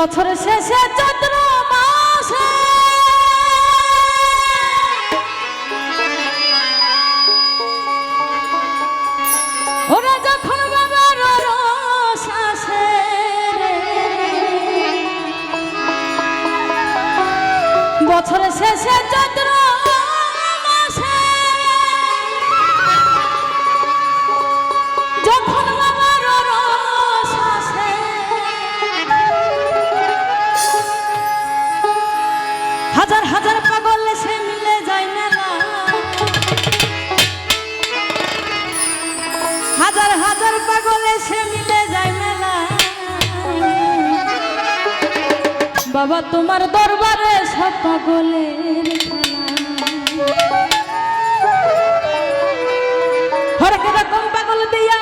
বছর শেষে চন্দ্র মাসে। ওরা যখন বাবার রস আসে বছর শেষে চন্দ্র বাবা তোমার দরবারে সব পাগলের খেলা। হরেক রকম পাগল দিয়া